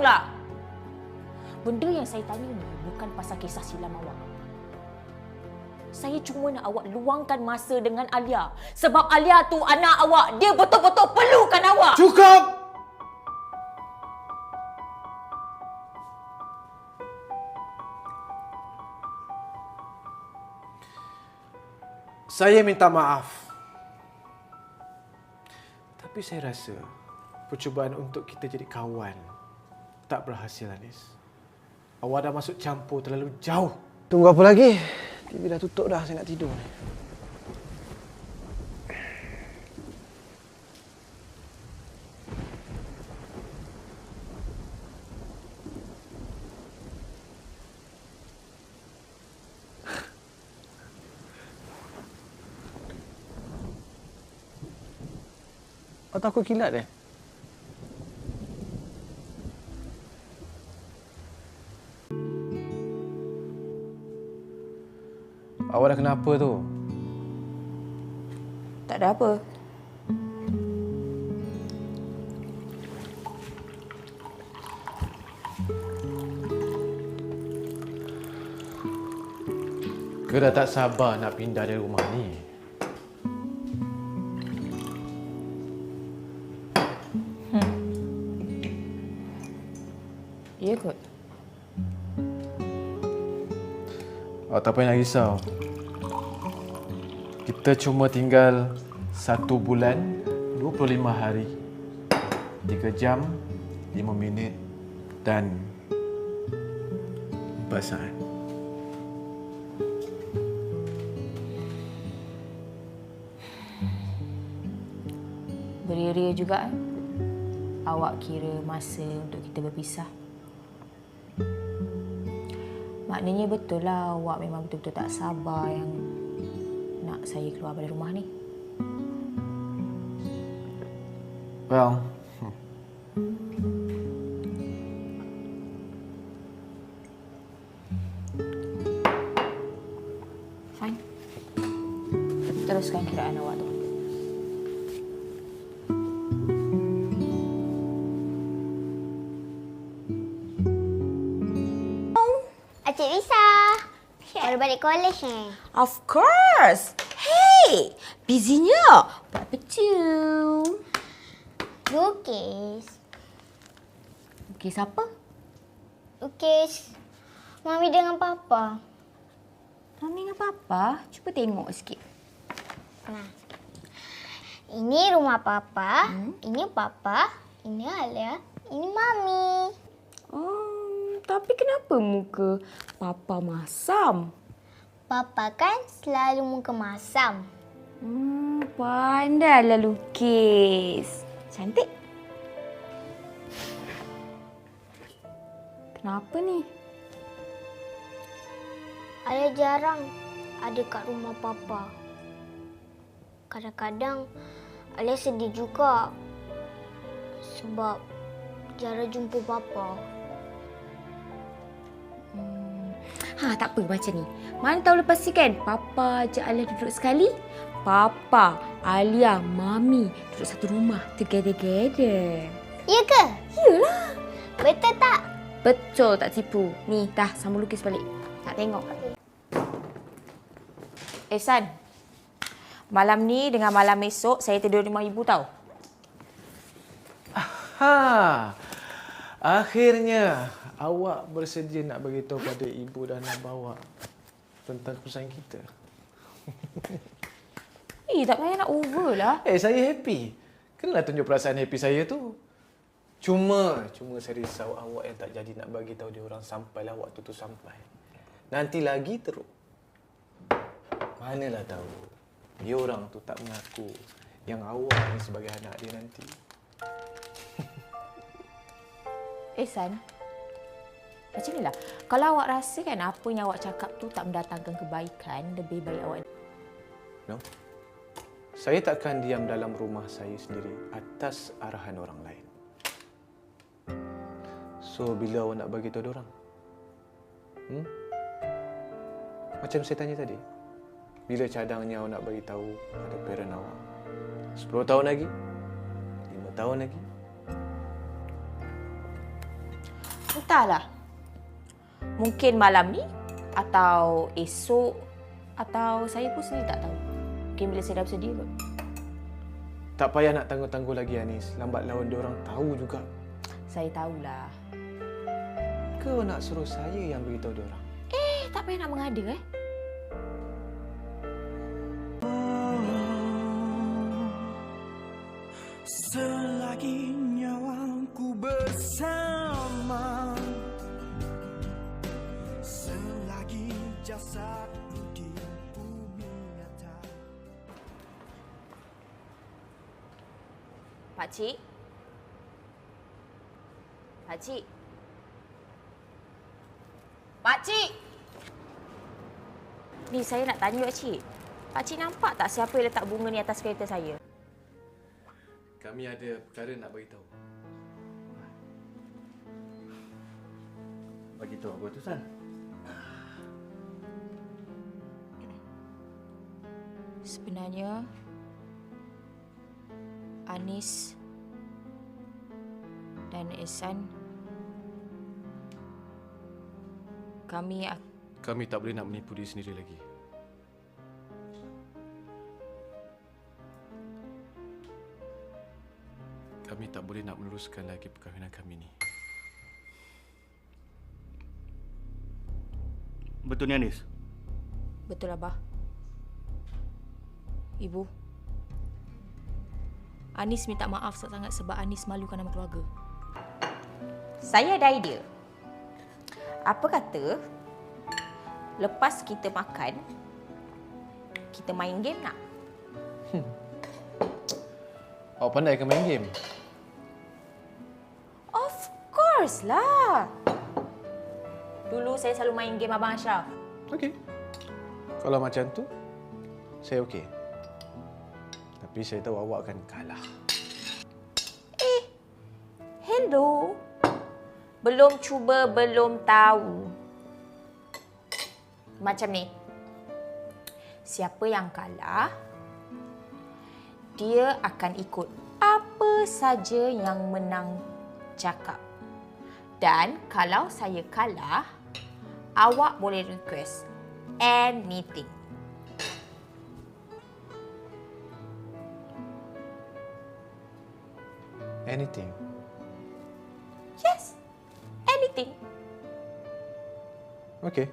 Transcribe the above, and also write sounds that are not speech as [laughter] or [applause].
tolonglah. Benda yang saya tanya ni bukan pasal kisah silam awak. Saya cuma nak awak luangkan masa dengan Alia. Sebab Alia tu anak awak. Dia betul-betul perlukan awak. Cukup! Saya minta maaf. Tapi saya rasa percubaan untuk kita jadi kawan tak berhasil, Anis. Awak dah masuk campur terlalu jauh. Tunggu apa lagi? TV dah tutup dah, saya nak tidur ni. Awak takut kilat eh? Awak dah kenapa tu? Tak ada apa. Ke dah tak sabar nak pindah dari rumah ni? Ya kot. Awak tak payah nak risau. Kita cuma tinggal satu bulan, 25 hari, 3 jam, 5 minit dan 4 saat. Beria-ria juga eh. Awak kira masa untuk kita berpisah. Maknanya betul lah awak memang betul-betul tak sabar yang nak saya keluar dari rumah ni. Well, Fine. Teruskan kiraan awak tu. Encik Lisa. Baru balik college ni. Of course. Hey, busynya. Buat apa? Lukis. Okey, siapa? Lukis. Mami dengan Papa. Mami dengan Papa. Cuba tengok sikit. Nah. Ini rumah Papa. Hmm? Ini Papa. Ini Alia. Ini Mami. Oh, tapi kenapa muka Papa masam? Papa kan selalu muka masam. Hmm, pandailah lukis. Cantik. Kenapa ni? Alia jarang ada kat rumah Papa. Kadang-kadang Alia sedih juga. Sebab jarang jumpa Papa. Ha, tak apa macam ni. Mana tahu lepas ni kan, Papa ajak Alia duduk sekali. Papa, Alia, Mami duduk satu rumah together-together. Ya ke? Yalah. Betul tak? Betul tak tipu. Ni, dah sambung lukis balik. Tak tengok. Eh, San. Malam ni dengan malam esok saya tidur rumah ibu tau. ha. Akhirnya awak bersedia nak beritahu pada ibu dan abah awak tentang keputusan kita. [laughs] Eh, tak payah nak over lah. Eh, saya happy. Kenalah tunjuk perasaan happy saya tu. Cuma, cuma saya risau awak yang tak jadi nak bagi tahu dia orang sampailah waktu tu sampai. Nanti lagi teruk. Manalah tahu. Dia orang tu tak mengaku yang awak ni sebagai anak dia nanti. Eh, San. Macam ni lah. Kalau awak rasa kan apa yang awak cakap tu tak mendatangkan kebaikan, lebih baik awak... No? Saya takkan diam dalam rumah saya sendiri atas arahan orang lain. So, bila awak nak bagi tahu orang? Hmm? Macam saya tanya tadi. Bila cadangnya awak nak bagi tahu pada parent awak? 10 tahun lagi? 5 tahun lagi? Entahlah. Mungkin malam ni atau esok atau saya pun sendiri tak tahu. Mungkin bila saya dah bersedia kot. Tak payah nak tangguh-tangguh lagi Anis. Lambat laun dia orang tahu juga. Saya tahulah. Ke nak suruh saya yang beritahu dia orang? Eh, tak payah nak mengada eh. Selagi Pakcik. Pakcik. Pakcik. Ni saya nak tanya pakcik. Pakcik nampak tak siapa yang letak bunga ni atas kereta saya? Kami ada perkara nak beritahu. Bagi tahu apa tu San? Sebenarnya Anis dan Ehsan kami ak- Kami tak boleh nak menipu diri sendiri lagi. Kami tak boleh nak meneruskan lagi perkahwinan kami ni. Betul ni Anis? betul abah. Ibu. Anis minta maaf sangat sebab Anis malukan nama keluarga. Saya ada idea. Apa kata lepas kita makan kita main game nak? Awak pandai ke main game? Of course lah. Dulu saya selalu main game Abang Ashraf. Okey. Kalau macam tu, saya okey. Tapi saya tahu awak akan kalah. Hello. Belum cuba, belum tahu. Macam ni. Siapa yang kalah, dia akan ikut apa saja yang menang cakap. Dan kalau saya kalah, awak boleh request anything. Anything. Yes, anything. Okey.